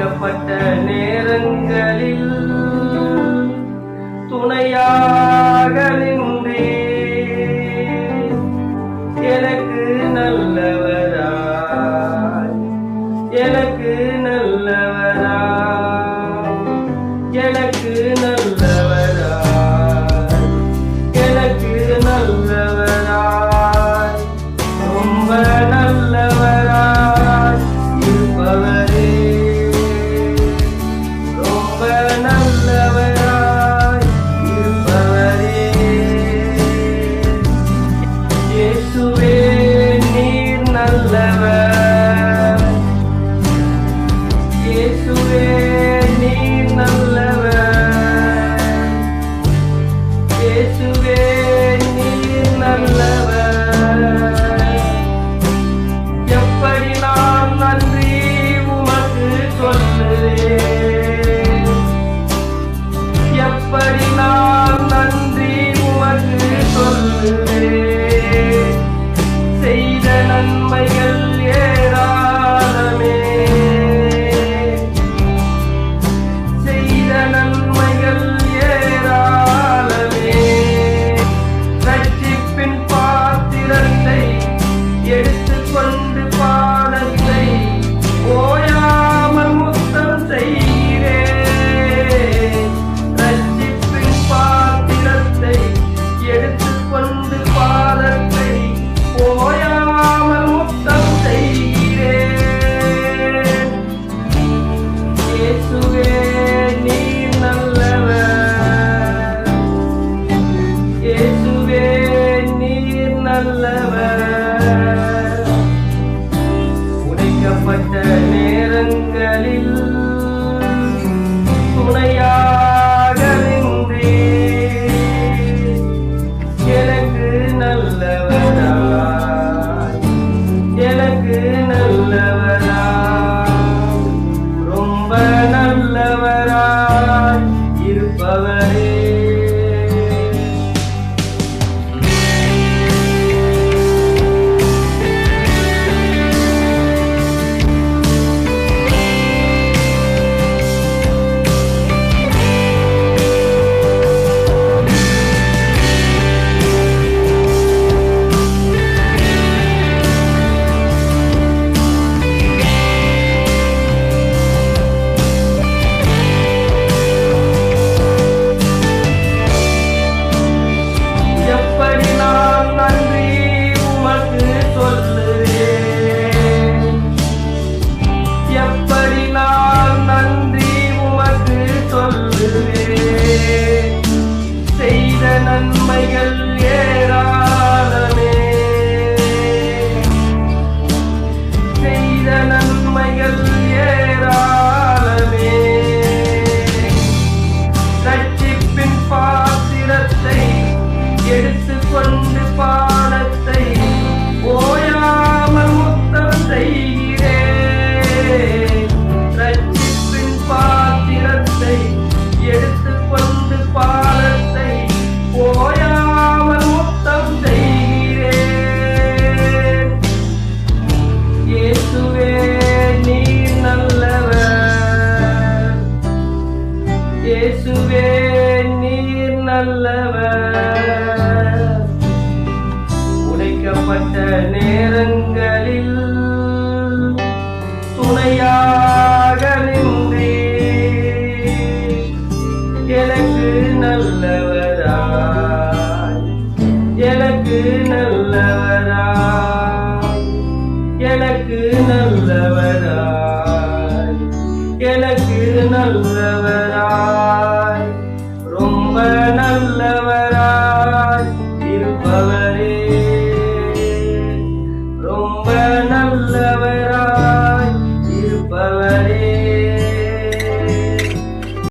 ஏகப்பட்ட நேரங்களில் துணையாக நின்றே எனக்கு நல்ல இயேசுவே நீர் நல்லவர். துடிக்கப்பட்ட நேரங்களில் துணையாக நின்றே எனக்கு நல்லவர்